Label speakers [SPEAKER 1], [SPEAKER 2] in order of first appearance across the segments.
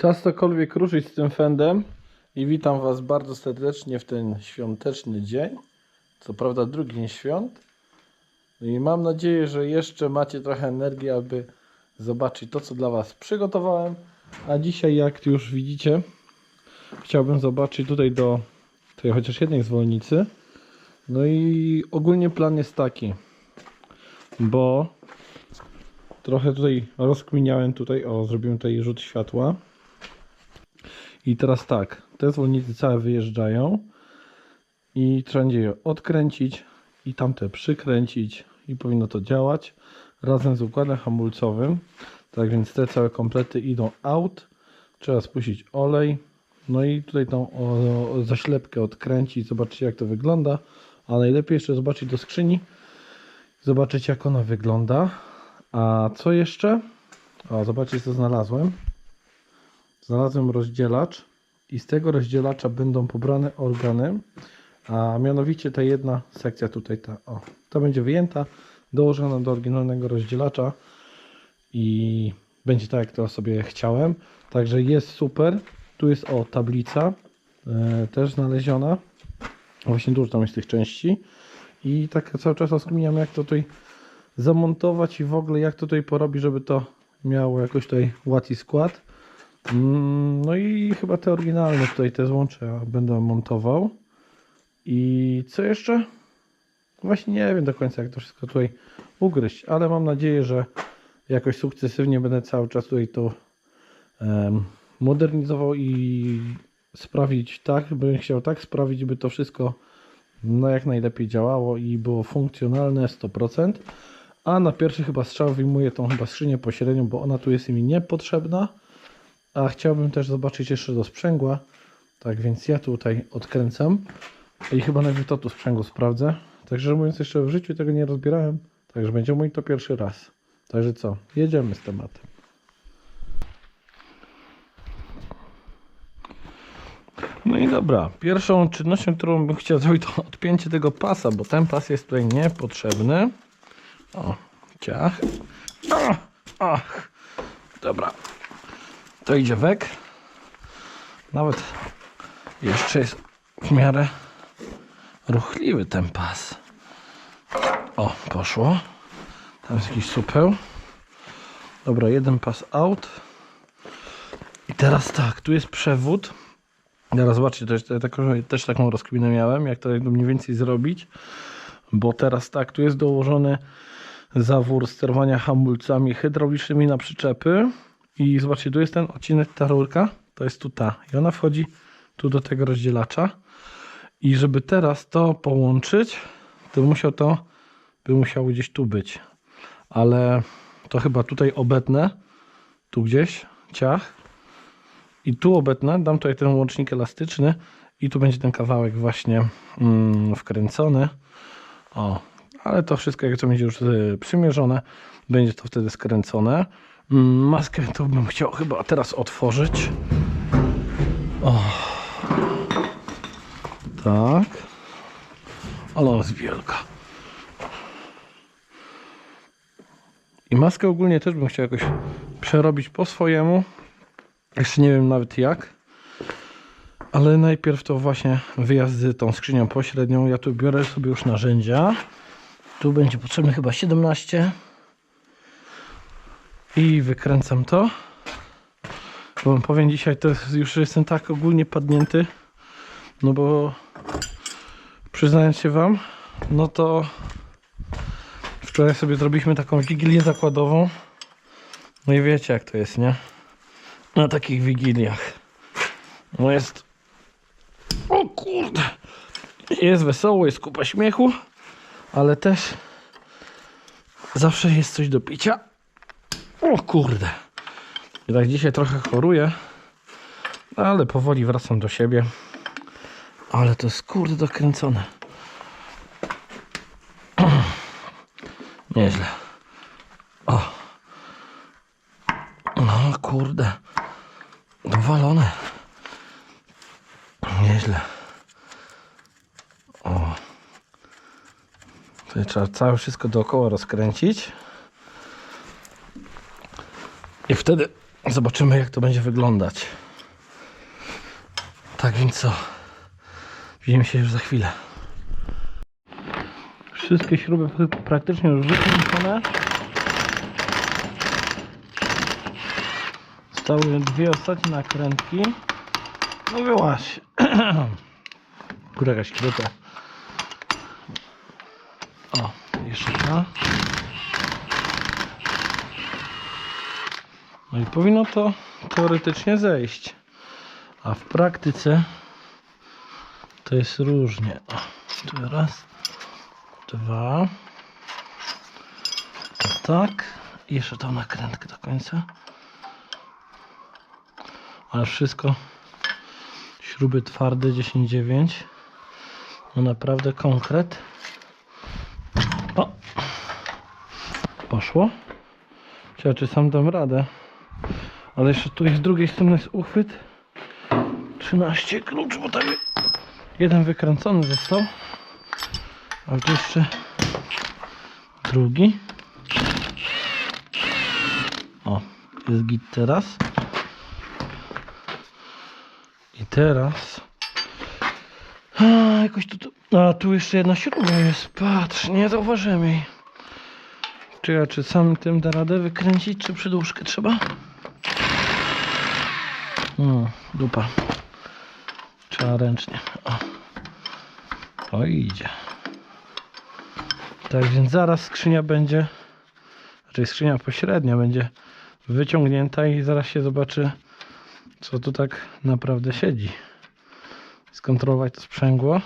[SPEAKER 1] Czas cokolwiek ruszyć z tym fendem i witam Was bardzo serdecznie w ten świąteczny dzień. Co prawda drugi dzień świąt. No I mam nadzieję, że jeszcze macie trochę energii, aby zobaczyć to, co dla Was przygotowałem. A dzisiaj, jak już widzicie, chciałbym zobaczyć tutaj do tej chociaż jednej zwolnicy. No i ogólnie plan jest taki, bo trochę tutaj rozkminiałem tutaj, o zrobiłem tutaj rzut światła. I teraz tak, te zwolnice całe wyjeżdżają i trzeba będzie je odkręcić i tamte przykręcić i powinno to działać razem z układem hamulcowym. Tak więc te całe komplety idą out. Trzeba spuścić olej. No i tutaj tą o, o, zaślepkę odkręcić, zobaczyć jak to wygląda. A najlepiej jeszcze zobaczyć do skrzyni, zobaczyć jak ona wygląda. A co jeszcze? O, zobaczcie co znalazłem. Znalazłem rozdzielacz i z tego rozdzielacza będą pobrane organy, a mianowicie ta jedna sekcja tutaj, ta, o, to będzie wyjęta, dołożona do oryginalnego rozdzielacza i będzie tak jak to sobie chciałem. Także jest super. Tu jest o tablica e, też znaleziona. Właśnie dużo tam jest tych części i tak cały czas rozkminiam jak to tutaj zamontować i w ogóle jak to tutaj porobić, żeby to miało jakoś tutaj ład i skład. Mm, No i chyba te oryginalne tutaj te złącza będę montował. I co jeszcze? Właśnie nie wiem do końca jak to wszystko tutaj ugryźć, ale mam nadzieję, że jakoś sukcesywnie będę cały czas tutaj to em, modernizował i sprawić tak, bym chciał tak sprawić, by to wszystko no jak najlepiej działało i było funkcjonalne 100%. A na pierwszy chyba strzał wyjmuję tą chyba skrzynię pośrednią, bo ona tu jest mi niepotrzebna. A chciałbym też zobaczyć jeszcze do sprzęgła. Tak więc ja tutaj odkręcam. I chyba najpierw to tu sprzęgło sprawdzę. Także mówiąc jeszcze w życiu tego nie rozbierałem. Także będzie mój to pierwszy raz. Także co? Jedziemy z tematem. No i dobra, pierwszą czynnością, którą bym chciał zrobić, to odpięcie tego pasa, bo ten pas jest tutaj niepotrzebny. O, ciach. O, ach. Dobra, to idzie wek. Nawet jeszcze jest w miarę ruchliwy ten pas. O, poszło. Tam jest jakiś supeł. Dobra, jeden pas out. I teraz tak, tu jest przewód. Teraz zobaczcie, też, też, taką rozkminę miałem, jak to mniej więcej zrobić. Bo teraz tak, tu jest dołożony zawór sterowania hamulcami hydraulicznymi na przyczepy. I zobaczcie, tu jest ten odcinek, ta rurka, to jest tu ta. I ona wchodzi tu do tego rozdzielacza. I żeby teraz to połączyć, to musiał to, by musiało gdzieś tu być. Ale to chyba tutaj obetnę, tu gdzieś, ciach. I tu obetnę, dam tutaj ten łącznik elastyczny i tu będzie ten kawałek właśnie mm, wkręcony. O, ale to wszystko jak to będzie już y, przymierzone, będzie to wtedy skręcone. Maskę to bym chciał chyba teraz otworzyć. O. Tak. Ale jest wielka. I maskę ogólnie też bym chciał jakoś przerobić po swojemu. Jeszcze nie wiem nawet jak. Ale najpierw to właśnie wyjazd z tą skrzynią pośrednią. Ja tu biorę sobie już narzędzia. Tu będzie potrzebne chyba 17. I wykręcam to. Bo wam powiem dzisiaj to już jestem tak ogólnie padnięty. No bo przyznając się wam, no to wczoraj sobie zrobiliśmy taką wigilię zakładową. No i wiecie jak to jest, nie? Na takich wigiliach. No jest. O kurde! Jest wesoło, jest kupa śmiechu, ale też zawsze jest coś do picia. O kurde! Tak dzisiaj trochę choruję, ale powoli wracam do siebie. Ale to jest kurde dokręcone. Nieźle. O. No kurde. Dowalone. Nieźle. O. Tutaj trzeba całe wszystko dookoła rozkręcić. I wtedy Zobaczymy jak to będzie wyglądać. Tak więc co? Widzimy się już za chwilę. Wszystkie śruby pr- praktycznie już wykręcone. Zostały dwie ostatnie nakrętki. No wyłaś. Kurde jakaś kruta. O, jeszcze ta. No i powinno to teoretycznie zejść. A w praktyce to jest różnie. O, tu raz, dwa. Tak. I jeszcze tą nakrętkę do końca. Ale wszystko śruby twarde 10,9. No naprawdę konkret. O! Poszło. Ciekawe, czy sam dam radę. Ale jeszcze tu jest z drugiej strony jest uchwyt. 13 klucz, bo tam jeden wykręcony został. A tu jeszcze drugi. O, jest git teraz. I teraz. A, jakoś tu, tu. A, tu jeszcze jedna śruba jest. Patrz, nie zauważyłem jej. Czy ja, czy sam tym da radę wykręcić, czy przydłużkę trzeba? Dupa. Trzeba ręcznie. O. o idzie. Tak więc zaraz skrzynia będzie, raczej skrzynia pośrednia będzie wyciągnięta i zaraz się zobaczy, co tu tak naprawdę siedzi. Skontrolować to sprzęgło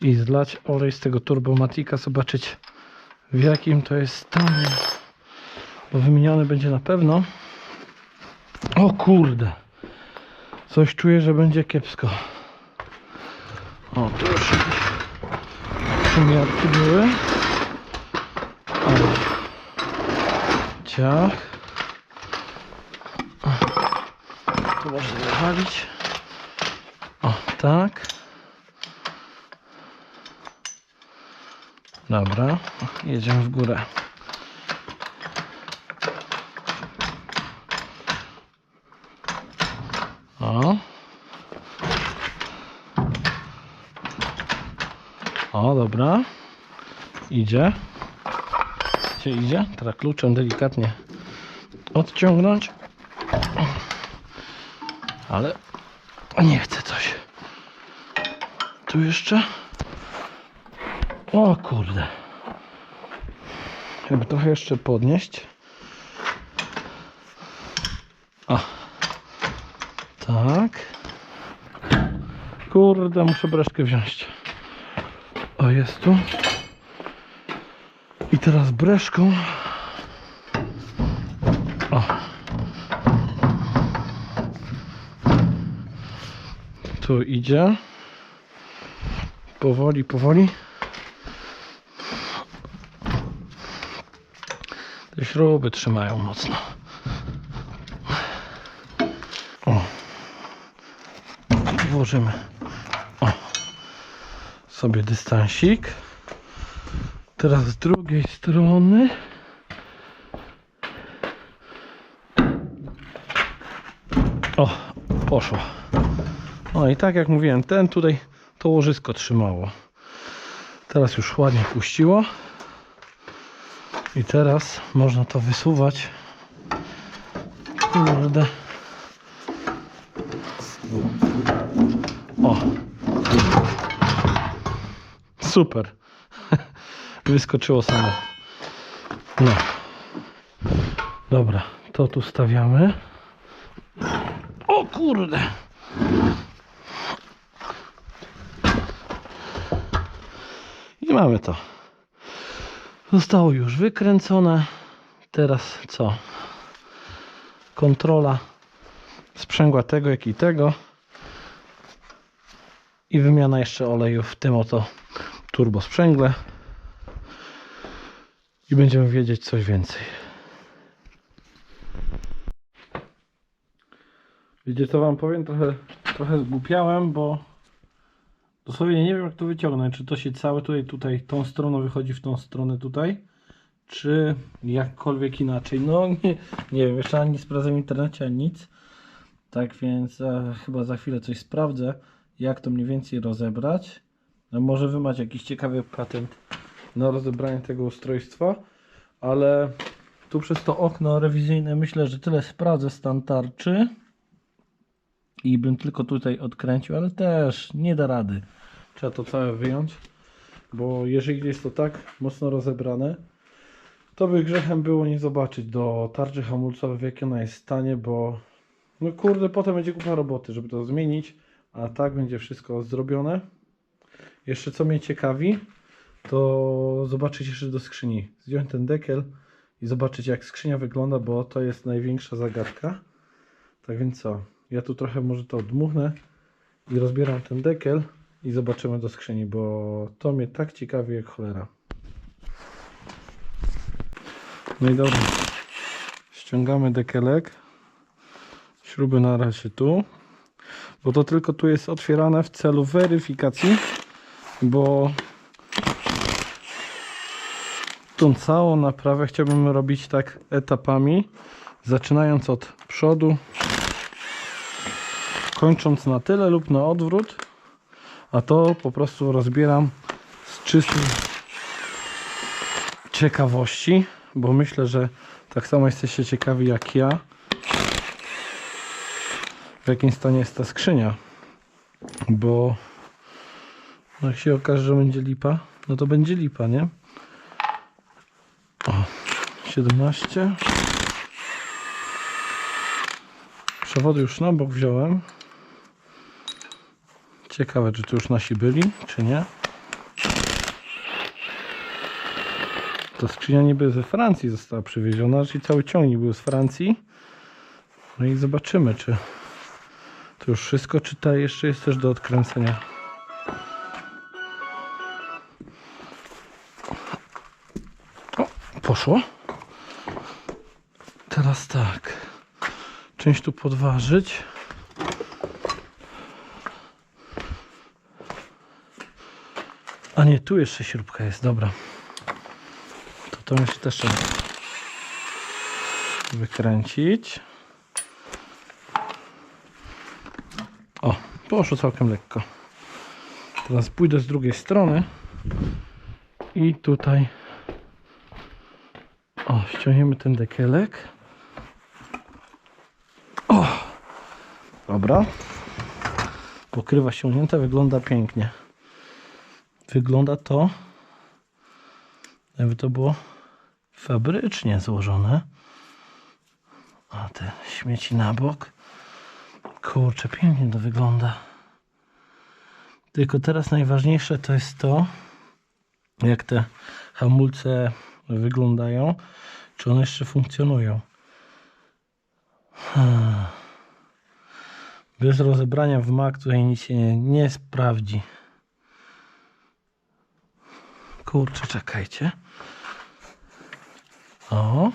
[SPEAKER 1] i zlać olej z tego turbomatika, zobaczyć w jakim to jest stanie. Bo wymieniony będzie na pewno. O kurde. Coś czuję, że będzie kiepsko. O, tu już przymiarki były. O. Ciach. Tu można wywalić. O, tak. Dobra, jedziemy w górę. O. O, dobra. Idzie. Gdzie idzie? Teraz kluczem delikatnie odciągnąć. Ale nie chce coś. Tu jeszcze. O kurde. Jakby trochę jeszcze podnieść. Tak. Kurde, muszę breszkę wziąć. O, jest tu. I teraz breszką. O. Tu idzie. Powoli, powoli. Te śruby trzymają mocno. O. Włożymy o. sobie dystansik. Teraz z drugiej strony. O, poszło. No i tak jak mówiłem, ten tutaj to łożysko trzymało. Teraz już ładnie puściło. I teraz można to wysuwać. Kurde. Super. Wyskoczyło samo. No. Dobra, to tu stawiamy. O kurde. I mamy to. Zostało już wykręcone. Teraz co? Kontrola sprzęgła tego, jak i tego. I wymiana jeszcze oleju w tym oto turbo sprzęgle. I będziemy wiedzieć coś więcej. Wiecie co wam powiem? Trochę, trochę zgłupiałem, bo dosłownie nie wiem jak to wyciągnąć. Czy to się całe tutaj, tutaj tą stroną wychodzi w tą stronę tutaj. czy jakkolwiek inaczej. No nie, nie wiem, jeszcze ani sprawdzę w internecie, ani nic. Tak więc e, chyba za chwilę coś sprawdzę, jak to mniej więcej rozebrać. No może wy macie jakiś ciekawy patent na rozebranie tego ustrojstwa, ale tu przez to okno rewizyjne myślę, że tyle sprawdzę stan tarczy i bym tylko tutaj odkręcił, ale też nie da rady. Trzeba to całe wyjąć, bo jeżeli jest to tak mocno rozebrane, to by grzechem było nie zobaczyć do tarczy hamulcowej w jakiej ona jest stanie, bo no kurde, potem będzie kupa roboty, żeby to zmienić, a tak będzie wszystko zrobione. Jeszcze co mnie ciekawi, to zobaczyć jeszcze do skrzyni. Zdjąć ten dekiel i zobaczyć jak skrzynia wygląda, bo to jest największa zagadka. Tak więc co? Ja tu trochę może to odmuchnę i rozbieram ten dekiel i zobaczymy do skrzyni, bo to mnie tak ciekawi jak cholera. No i dobra. Ściągamy dekelek. Śruby na razie tu. Bo to tylko tu jest otwierane w celu weryfikacji, bo tą całą naprawę chciałbym robić tak etapami, zaczynając od przodu, kończąc na tyle lub na odwrót, a to po prostu rozbieram z czystej ciekawości, bo myślę, że tak samo jesteście ciekawi jak ja, w jakim stanie jest ta skrzynia, bo jak się okaże, że będzie lipa, no to będzie lipa, nie? O, 17 Przewody już na bok wziąłem. Ciekawe, czy tu już nasi byli, czy nie. Ta skrzynia niby ze Francji została przywieziona, czyli cały ciągnik był z Francji. No i zobaczymy, czy to już wszystko, czy ta jeszcze jest też do odkręcenia. Poszło. Teraz tak. Część tu podważyć. A nie, tu jeszcze śrubka jest, dobra. To to muszę też wykręcić. O, poszło całkiem lekko. Teraz pójdę z drugiej strony i tutaj ściągniemy ten dekielek. O, dobra. Pokrywa ściągnięta, wygląda pięknie. Wygląda to, jakby to było fabrycznie złożone. A te śmieci na bok. Kurczę, pięknie to wygląda. Tylko teraz najważniejsze to jest to, jak te hamulce wyglądają, czy one jeszcze funkcjonują. Hmm. Bez rozebrania w mak tutaj nic się nie, nie sprawdzi. Kurczę, czekajcie. O.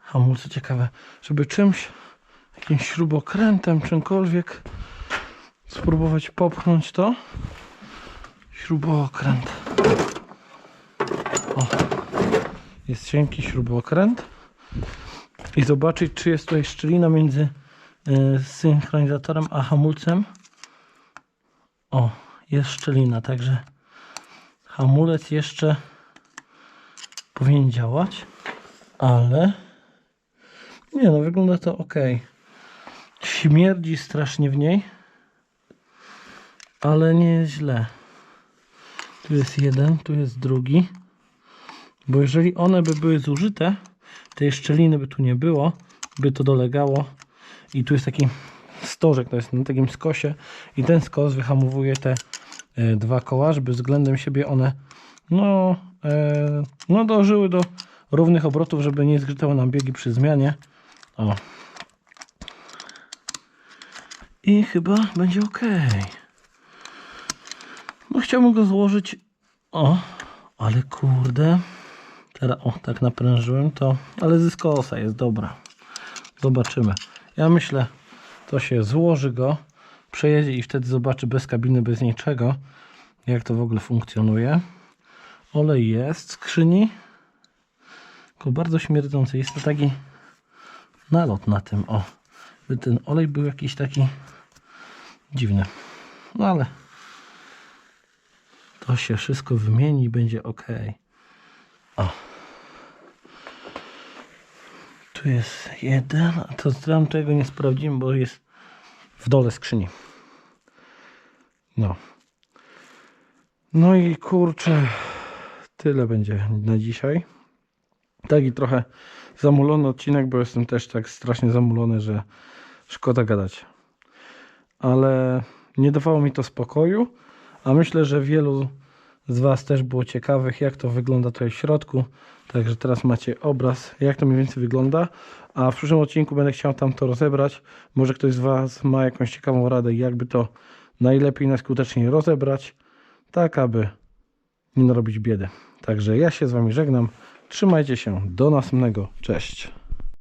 [SPEAKER 1] Hamulce ciekawe, żeby czymś, jakimś śrubokrętem, czymkolwiek spróbować popchnąć to. Śrubokręt. O. Jest cienki śrubokręt. I zobaczyć, czy jest tutaj szczelina między y, synchronizatorem a hamulcem. O, jest szczelina, także hamulec jeszcze powinien działać, ale nie no, wygląda to ok. Śmierdzi strasznie w niej, ale nie jest źle. Tu jest jeden, tu jest drugi. Bo jeżeli one by były zużyte, tej szczeliny by tu nie było, by to dolegało. I tu jest taki stożek, to jest na takim skosie i ten skos wyhamowuje te e, dwa koła, żeby względem siebie one no, e, no do równych obrotów, żeby nie zgrzytały nam biegi przy zmianie. O. I chyba będzie ok. No chciałbym go złożyć. O, ale kurde. Teraz o, tak naprężyłem to, ale z kosa jest dobra. Zobaczymy. Ja myślę, to się złoży go, przejedzie i wtedy zobaczy bez kabiny, bez niczego, jak to w ogóle funkcjonuje. Olej jest w skrzyni, tylko bardzo śmierdzący. Jest to taki nalot na tym, o. By Ten olej był jakiś taki dziwny. No ale to się wszystko wymieni i będzie ok. O. Tu jest jeden, a to tam tego nie sprawdzimy, bo jest w dole skrzyni. No. No i kurczę, tyle będzie na dzisiaj. Taki trochę zamulony odcinek, bo jestem też tak strasznie zamulony, że szkoda gadać. Ale nie dawało mi to spokoju, a myślę, że wielu z Was też było ciekawych, jak to wygląda tutaj w środku. Także teraz macie obraz, jak to mniej więcej wygląda. A w przyszłym odcinku będę chciał tam to rozebrać. Może ktoś z Was ma jakąś ciekawą radę, jakby to najlepiej, najskuteczniej rozebrać, tak aby nie narobić biedy. Także ja się z Wami żegnam. Trzymajcie się. Do następnego. Cześć.